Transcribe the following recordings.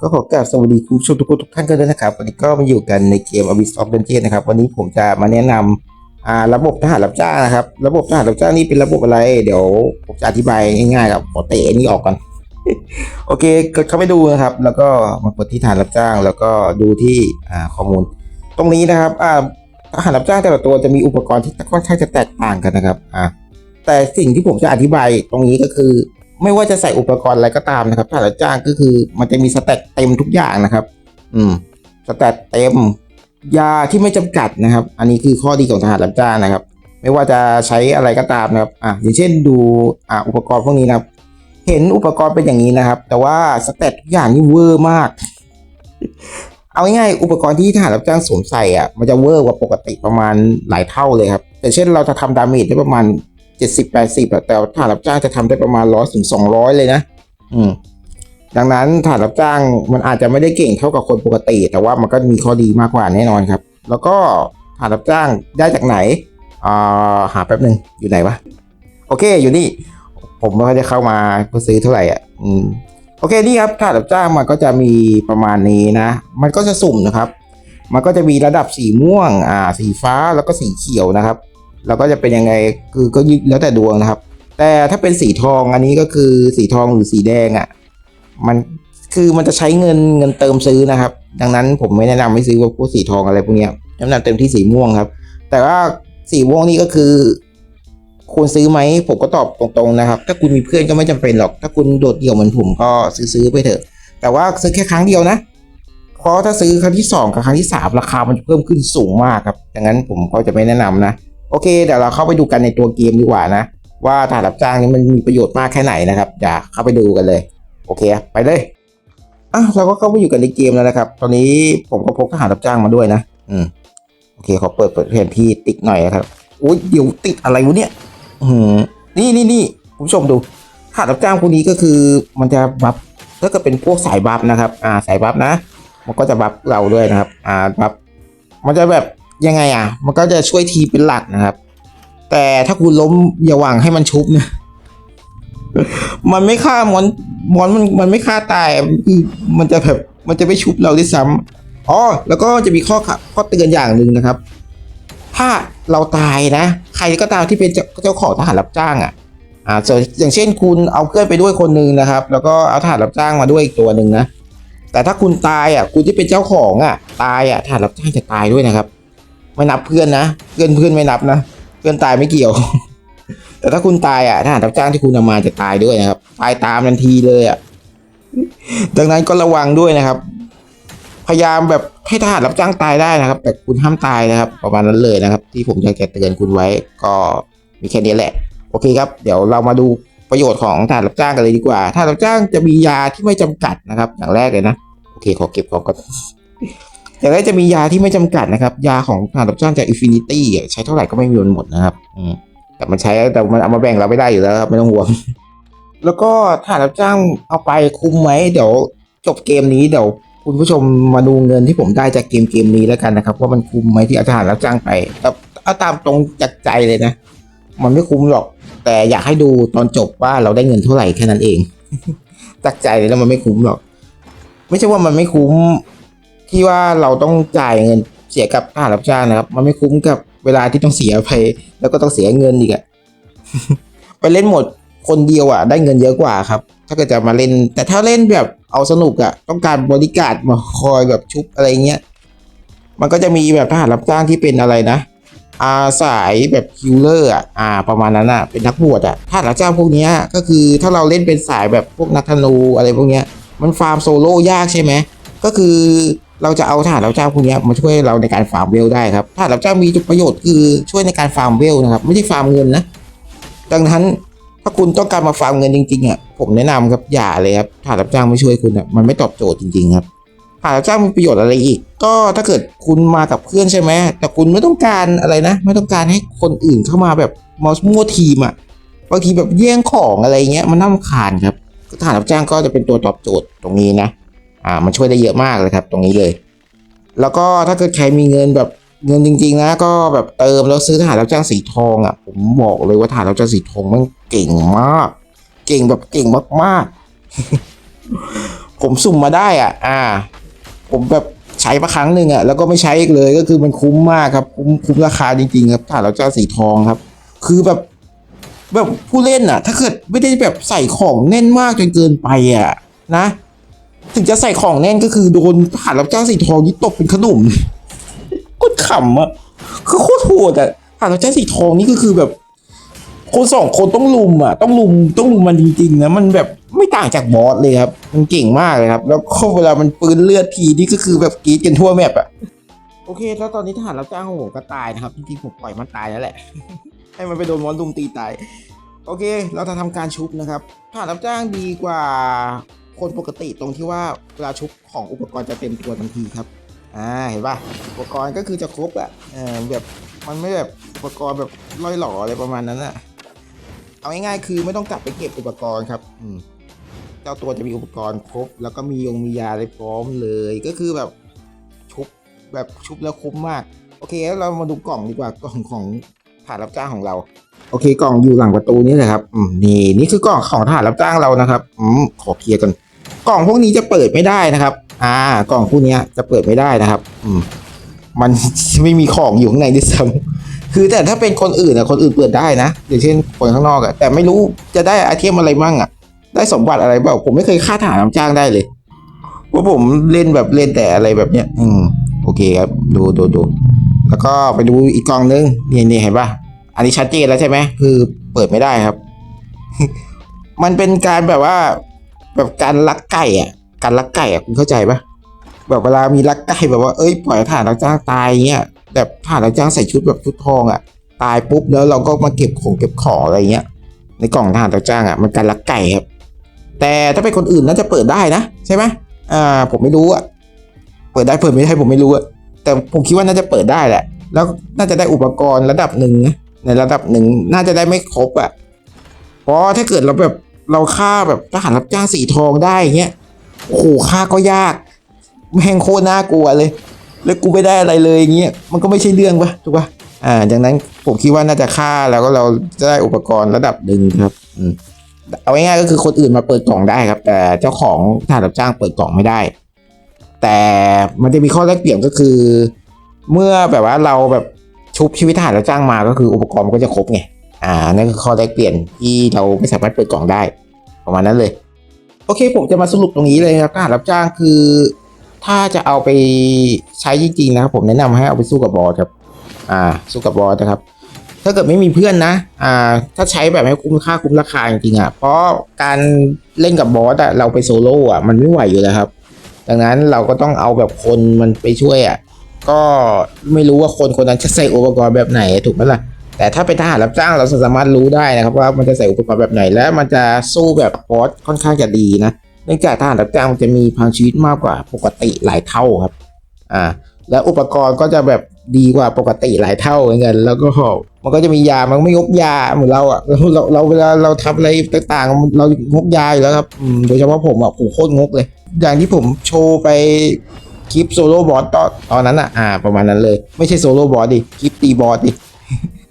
ก็ขอกราบสวัสดีคุณผู้ชมทุกคนทุกท่านกันด้วยนะครับ วันนี้ก็มาอยู่กันในเกม Abyss of Dungeon นะครับ วันนี้ผมจะมาแนะนำอ่าระบบทหารรับจ้างนะครับ ระบบทหารรับจ้างนี่เป็นระบบอะไร เดี๋ยวผมจะอธิบายง่ายๆครับขอเตะนนี้ออกก่อนโอเคกดเข้าไปดูนะครับ แล้วก็มากดที่ทหารรับจ้าง แล้วก็ดูที่อ่าข้อมูล ตรงนี้นะครับอ่าทหารรับจ้างแต่ละตัวจะมีอุปกรณ์ที่ค่อนข้างจะแตกต่างกันนะครับอ่าแต่สิ่งที่ผมจะอธิบายตรงนี้ก็คือ ไม่ว่าจะใส่อุปกรณ์อะไรก็ตามนะครับ ถ้าเราจ้างก็คือมันจะมีสเต็ตเต็มทุกอย่างนะครับ อืมสเต็ตเต็ม ยาที่ไม่จำกัดนะครับ อันนี้คือข้อดีของทหารรับจ้างนะครับ ไม่ว่าจะใช้อะไรก็ตามนะครับ อะอย่างเช่นดูอะอุปกรณ์พวกนี้นะครับ เห็นอุปกรณ์เป็นอย่างนี้นะครับ แต่ว่าสเต็ตทุกอย่างนี่เวอร์มาก เอาง่ายๆอุปกรณ์ที่ทหารรับจ้างสวมใส่อะมันจะเวอร์กว่าปกติประมาณหลายเท่าเลยครับแต่เช่นเราจะทำดาเมจได้ประมาณ เจ็ดสิบแปดสิบแต่ฐานรับจ้างจะทำได้ประมาณร้อยถึงสองร้อยเลยนะ อืม ดังนั้นฐานรับจ้างมันอาจจะไม่ได้เก่งเท่ากับคนปกติ แต่ว่ามันก็มีข้อดีมากกว่าแน่นอนครับ แล้วก็ฐานรับจ้างได้จากไหนอ่าหาแป๊บหนึ่งอยู่ไหนวะ โอเค อยู่นี่ ผมไม่ค่อยได้เข้ามาเพื่อซื้อเท่าไหร่อะ อืม โอเค นี่ครับฐานรับจ้างมันก็จะมีประมาณนี้นะ มันก็จะสุ่มนะครับ มันก็จะมีระดับสีม่วง อ่า สีฟ้า แล้วก็สีเขียวนะครับ แล้วก็จะเป็นยังไงคือก็แล้วแต่ดวงนะครับ แต่ถ้าเป็นสีทองอันนี้ก็คือสีทองหรือสีแดงอะ่ะมันคือมันจะใช้เงินเงินเติมซื้อนะครับ ดังนั้นผมไม่แนะนำให้ซื้อพวกสีทองอะไรพวกนี้ยแนะนำเต็มที่สีม่วงครับ แต่ว่าสีม่วงนี่ก็คือควรซื้อไหมผมก็ตอบตรงๆนะครับ ถ้าคุณมีเพื่อนก็ไม่จำเป็นหรอก ถ้าคุณโดดเดี่ยวเหมือนผมก็ซื้อๆไปเถอะ แต่ว่าซื้อแค่ครั้งเดียวนะเพราะถ้าซื้อครั้งที่สองกับครั้งที่สามราคามันจะเพิ่มขึ้นสูงมากครับดังนั้นผมก็จะไม่แนะนำนะ อเคเดี๋ยวเราเข้าไปดูกันในตัวเกมดีกว่านะ ว่าทหารรับจ้างนี้มันมีประโยชน์มากแค่ไหนนะครับอย่าเข้าไปดูกันเลย โอเคไปเลยอะเราก็เข้าไปอยู่กันในเกมแล้วนะครับ ตอนนี้ผมก็พกทหารรับจ้างมาด้วยนะ อืมโอเคขอเปิดเปิดแผนที่ติ๊กหน่อยนะครับโอ้ยเดี๋ยวติดอะไรวะเนี่ย อืมนี่นี่นี่คุณผู้ชมดูทหารรับจ้างพวกนี้ก็คือมันจะบัฟถ้าเกิดเป็นพวกสายบัฟนะครับ อ่าสายบัฟนะ มันก็จะบัฟเราด้วยนะครับ อ่าบัฟมันจะแบบ ยังไงอะ มันก็จะช่วยทีเป็นหลักนะครับ แต่ถ้าคุณล้มอย่าหวังให้มันชุบนะมันไม่ฆ่ามอนมอนมันมันไม่ฆ่าตายคือมันจะแบบมันจะไม่ชุบเราด้วยซ้ำอ๋อแล้วก็จะมีข้อข้อเตือนอย่างหนึ่งนะครับ ถ้าเราตายนะ ใครก็ตามที่เป็นเจ้าเจ้าของทหารรับจ้างอะอ่าส่วนอย่างเช่นคุณเอาเพื่อนไปด้วยคนหนึ่งนะครับ แล้วก็เอาทหารรับจ้างมาด้วยอีกตัวหนึ่งนะแต่ถ้าคุณตายอะคุณที่เป็นเจ้าของอะ ตายอะทหารรับจ้างจะตายด้วยนะครับ ไม่นับเพื่อนนะเพื่อนเพื่อนไม่นับนะเพื่อนตายไม่เกี่ยว แต่ถ้าคุณตายอะทหารรับจ้างที่คุณนำมาจะตายด้วยนะครับตายตามทันทีเลยอะดังนั้นก็ระวังด้วยนะครับ พยายามแบบให้ทหารรับจ้างตายได้นะครับ แต่คุณห้ามตายนะครับ ประมาณนั้นเลยนะครับ ที่ผมอยากจะเตือนคุณไว้ ก็มีแค่นี้แหละ โอเคครับ เดี๋ยวเรามาดูประโยชน์ของทหารรับจ้างกันเลยดีกว่าทหารรับจ้างจะมียาที่ไม่จำกัดนะครับ อย่างแรกเลยนะโอเคขอเก็บของก่อน แรกจะมียาที่ไม่จำกัดนะครับ ยาของทหารรับจ้างจากอินฟินิตี้ใช้เท่าไหร่ก็ไม่มีวันหมดนะครับแต่มันใช้แต่มันเอามาแบ่งเราไม่ได้อยู่แล้วครับไม่ต้องห่วง แล้วก็ทหารรับจ้างเอาไปคุ้มไหมเดี๋ยวจบเกมนี้เดี๋ยวคุณผู้ชมมาดูเงินที่ผมได้จากเกมเกมนี้แล้วกันนะครับว่ามันคุ้มไหมที่เอาทหารรับจ้างไปเอาตามตรงจากใจเลยนะ มันไม่คุ้มหรอก แต่อยากให้ดูตอนจบว่าเราได้เงินเท่าไหร่แค่นั้นเองจากใจเลยแล้วมันไม่คุ้มหรอก ไม่ใช่ว่ามันไม่คุ้ม ที่ว่าเราต้องจ่ายเงินเสียกับค่ารับจ้างนะครับ มันไม่คุ้มกับเวลาที่ต้องเสียไปแล้วก็ต้องเสียเงินอีกอะไปเล่นหมดคนเดียวอะได้เงินเยอะกว่าครับ ถ้าเกิดจะมาเล่น แต่ถ้าเล่นแบบเอาสนุกอะต้องการบริการมาคอยแบบชุบอะไรเงี้ยมันก็จะมีแบบทหารรับจ้างที่เป็นอะไรนะอาสายแบบคิลเลอร์อะอ่าประมาณนั้นอะเป็นนักบวชอะทหารรับจ้างพวกเนี้ยก็คือถ้าเราเล่นเป็นสายแบบพวกนักธนูอะไรพวกเนี้ยมันฟาร์มโซโล่ยากใช่ไหมก็คือ เราจะเอาทหารรับจ้างพวกนี้มาช่วยเราในการฟาร์มเวลได้ครับทหารรับจ้างมีจุดประโยชน์คือช่วยในการฟาร์มเวลนะครับ ไม่ใช่ฟาร์มเงินนะ ดังนั้นถ้าคุณต้องการมาฟาร์มเงินจริงๆอะผมแนะนำครับอย่าเลยครับทหารรับจ้างไม่ช่วยคุณอะมันไม่ตอบโจทย์จริง ๆ ครับทหารรับจ้างมีประโยชน์อะไรอีก ก็ถ้าเกิดคุณมากับเพื่อนใช่ไหมแต่คุณไม่ต้องการอะไรนะ ไม่ต้องการให้คนอื่นเข้ามาแบบมามั่วทีมอะบางทีแบบแย่งของอะไรเงี้ยมันน่ารำคาญครับทหารรับจ้างก็จะเป็นตัวตอบโจทย์ตรงนี้นะ อ่ามันช่วยได้เยอะมากเลยครับ ตรงนี้เลย แล้วก็ถ้าเกิดใครมีเงินแบบเงินจริงๆนะก็แบบเติมแล้วซื้อทหารรับจ้างสีทองอะผมบอกเลยว่าทหารรับจ้างสีทองมันเก่งมาก เก่งแบบเก่งมากๆ ผมสุ่มมาได้อะ อ่า ผมแบบใช้มาครั้งหนึ่งอะแล้วก็ไม่ใช้อีกเลยก็คือมันคุ้มมากครับคุ้มคุ้มราคาจริงๆครับถ้าเราเจ้างสีทองครับ คือแบบแบบผู้เล่นอะ ถ้าเกิดไม่ได้แบบใส่ของแน่นมากจนเกินไปอะ นะ ถึงจะใส่ของแน่นก็คือโดนผ่านรับจ้างสีทองนี่ตบเป็นขนมโคตรขำอะคือโคตรโหดอะผ่านรับจ้างสีทองนี่ก็คือแบบ คนสองคนต้องลุมอะต้องลุมต้องลุมมันจริงๆนะมันแบบไม่ต่างจากบอสเลยครับ มันเก่งมากเลยครับ แล้วก็เวลามันปืนเลือดทีนี่ก็คือแบบกรีดกันทั่วแมปอะโอเค แล้วตอนนี้ทหารรับจ้างของผมก็ตายนะครับ จริงๆผมปล่อยมันตายแล้วแหละ ให้มันไปโดนมอนลุมตีตาย โอเค เราจะทำการชุบนะครับทหารรับจ้างดีกว่า คนปกติตรงที่ว่าเวลาชุบของอุปกรณ์จะเต็มตัวทันทีครับอ่าเห็นป่ะอุปกรณ์ก็คือจะครบอะเออแบบมันไม่แบบอุปกรณ์แบบล่อยหล่ออะไรประมาณนั้นอะเอาง่ายๆคือไม่ต้องกลับไปเก็บอุปกรณ์ครับอืมเจ้าตัวจะมีอุปกรณ์ครบ แล้วก็มียงมียาอะไรพร้อมเลย ก็คือแบบชุบแบบชุบแล้วคุ้มมาก โอเคแล้วเรามาดูกล่องดีกว่ากล่องของฐานรับจ้างของเรา โอเคกล่องอยู่หลังประตูนี่แหละครับอืมนี่นี่คือกล่องของฐานรับจ้างเรานะครับอืมขอเคลียร์กัน กล่องพวกนี้จะเปิดไม่ได้นะครับ อ่ากล่องพวกนี้จะเปิดไม่ได้นะครับ อืมมันไม่มีของอยู่ข้างในด้วยซ้ำคือแต่ถ้าเป็นคนอื่นอะคนอื่นเปิดได้นะอย่างเช่นคนข้างนอกอะแต่ไม่รู้จะได้ไอเทมอะไรมั่งอะได้สมบัติอะไรเปล่าผมไม่เคยค่าฐานน้ำจ้างได้เลยเพราะผมเล่นแบบเล่นแต่อะไรแบบเนี้ย อืม โอเคครับ ดูดูดูแล้วก็ไปดูอีกกล่องนึงนี่นี่เห็นปะอันนี้ชัดเจนแล้วใช่ไหมคือเปิดไม่ได้ครับ มันเป็นการแบบว่า แบบการลักไก่อะ การลักไก่อะคุณเข้าใจปะแบบเวลามีลักไก่แบบว่าเอ้ยปล่อยฐานรับจ้างตายเงี้ยแบบฐานรับจ้างใส่ชุดแบบชุดทองอะ ตายปุ๊บแล้วเราก็มาเก็บของเก็บของอะไรเงี้ย ในกล่องทหารรับจ้างอะมันการลักไก่ครับ แต่ถ้าเป็นคนอื่นน่าจะเปิดได้นะใช่ไหมอ่าผมไม่รู้อะเปิดได้เปิดไม่ได้ผมไม่รู้อะแต่ผมคิดว่าน่าจะเปิดได้แหละ แล้วน่าจะได้อุปกรณ์ระดับหนึ่งนะในระดับหนึ่งน่าจะได้ไม่ครบอะเพราะถ้าเกิดเราแบบ เราฆ่าแบบทหารรับจ้างสีทองได้เงี้ยโอ้โหฆ่าก็ยาก แม่งโคตรน่ากลัวเลย แล้วกูไม่ได้อะไรเลยอย่างเงี้ยมันก็ไม่ใช่เรื่องปะถูกปะอ่าดังนั้นผมคิดว่าน่าจะฆ่าแล้วก็เราจะได้อุปกรณ์ระดับหนึ่งครับอืมเอาง่ายๆก็คือคนอื่นมาเปิดกล่องได้ครับ แต่เจ้าของทหารรับจ้างเปิดกล่องไม่ได้ แต่มันจะมีข้อแลกเปลี่ยนก็คือ เมื่อแบบว่าเราแบบชุบชีวิตทหารรับจ้างมาก็คืออุปกรณ์มันก็จะครบไง อ่านั่นคือข้อแลกเปลี่ยนที่เราไม่สามารถเปิดกล่องได้ ประมาณนั้นเลย โอเค ผมจะมาสรุปตรงนี้เลยครับทหารรับจ้างคือ ถ้าจะเอาไปใช้จริงๆนะครับผมแนะนำให้เอาไปสู้กับบอสครับ อ่า สู้กับบอสนะครับ ถ้าเกิดไม่มีเพื่อนนะ อ่า ถ้าใช้แบบให้คุ้มค่าคุ้มราคาจริงๆอะเพราะการเล่นกับบอสอะเราไปโซโล่อะมันไม่ไหวอยู่แล้วครับ ดังนั้นเราก็ต้องเอาแบบคนมันไปช่วยอะก็ไม่รู้ว่าคนคนนั้นจะใส่อุปกรณ์แบบไหนถูกไหมล่ะ แต่ถ้าเป็นทหารรับจ้างเราสามารถรู้ได้นะครับว่ามันจะใส่อุปกรณ์แบบไหนและมันจะสู้แบบบอสค่อนข้างจะดีนะเนื่องจากทหารรับจ้างมันจะมีพลังชีวิตมากกว่าปกติหลายเท่าครับอ่าแล้วอุปกรณ์ก็จะแบบดีกว่าปกติหลายเท่าเหมือนกันแล้วก็มันก็จะมียามันไม่งกยาเหมือนเราอะเราเราเราเวลาเราทำอะไรต่างๆ เรางกยาอยู่แล้วครับโดยเฉพาะผมอะผมโคตรงกเลย อย่างที่ผมโชว์ไปคลิปโซโล่บอสตอนตอนนั้นอะอ่า ประมาณนั้นเลย ไม่ใช่โซโล่บอสดิคลิปตีบอสดิ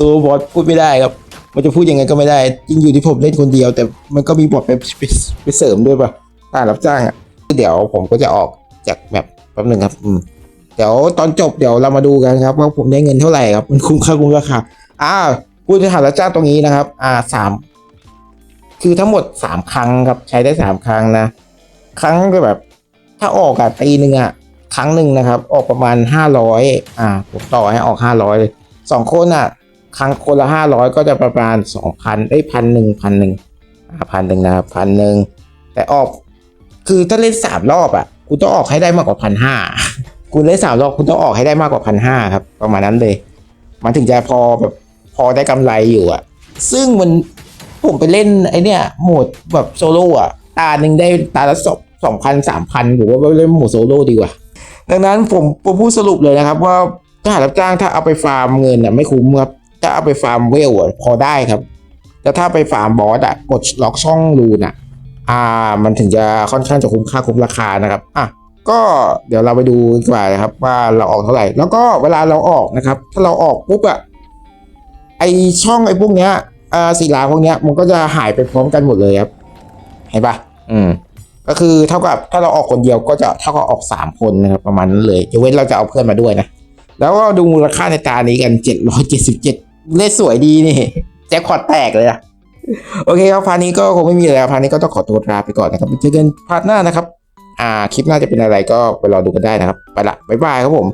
ซโล่บอสพูดไม่ได้ครับ มันจะพูดยังไงก็ไม่ได้จริงอยู่ที่ผมเล่นคนเดียว แต่มันก็มีบอทไปไปไปเสริมด้วยป่ะถ้ารับจ้างอะเดี๋ยวผมก็จะออกจากแบบแป๊บหนึ่งครับอืมเดี๋ยวตอนจบเดี๋ยวเรามาดูกันครับว่าผมได้เงินเท่าไหร่ครับมันคุ้มค่าคุ้มราคาอ่าผู้บริหารรับจ้างตรงนี้นะครับ อ่าสามคือทั้งหมดสามครั้งครับใช้ได้สามครั้งนะ ครั้งก็แบบ ถ้าออกอะตีหนึ่งอะครั้งหนึ่งนะครับ ออกประมาณห้าร้อยอ่าผมต่อให้ออกห้าร้อยเลยสองคนอะ ครั้งคนละห้าร้อยก็จะประมาณสองพันเอ้ยพันหนึ่งพันหนึ่งพันหนึ่งนะครับพันหนึ่งแต่ออก คือถ้าเล่นสามรอบอะคุณต้องออกให้ได้มากกว่าพันห้าคุณเล่นสามรอบคุณต้องออกให้ได้มากกว่าพันห้าครับ ประมาณนั้นเลย มันถึงจะพอแบบพอได้กำไรอยู่อะ ซึ่งมันผมไปเล่นไอเนี้ยโหมดแบบโซโล่อะตาหนึ่งได้ตาละสองสองพันสามพันผมว่าเล่นโหมดโซโล่ดีกว่า ดังนั้นผมผมพูดสรุปเลยนะครับ ว่าถ้าหารับจ้างถ้าเอาไปฟาร์มเงินอะไม่คุ้มครับ ถ้าเอาไปฟาร์มเวลอะพอได้ครับ แต่ถ้าไปฟาร์มบอสอะกดล็อกช่องรูนอะอ่า มันถึงจะค่อนข้างจะคุ้มค่าคุ้มราคานะครับอะก็เดี๋ยวเราไปดูดีกว่านะครับว่าเราออกเท่าไหร่ แล้วก็เวลาเราออกนะครับ ถ้าเราออกปุ๊บอะไอช่องไอพวกเนี้ยอ่าศิลาพวกเนี้ยมันก็จะหายไปพร้อมกันหมดเลยครับเห็นปะอืมก็ก็คือเท่ากับถ้าเราออกคนเดียวก็จะเท่ากับออกสามคนนะครับประมาณนั้นเลยยกเว้นเราจะเอาเพื่อนมาด้วยนะแล้วก็ดูมูลค่าในตานี้กันเจ็ดร้อยเจ็ดสิบเจ็ด เลขสวยดีนี่แจ็คพอตแตกเลยอะโอเคครับพาร์ทนี้ก็คงไม่มีแล้วพาร์ทนี้ก็ต้องขอตัวลาไปก่อนนะครับเจอกันพาร์ทหน้านะครับ อ่าคลิปหน้าจะเป็นอะไรก็ไปรอดูกันได้นะครับ ไปละบ๊ายบายครับผม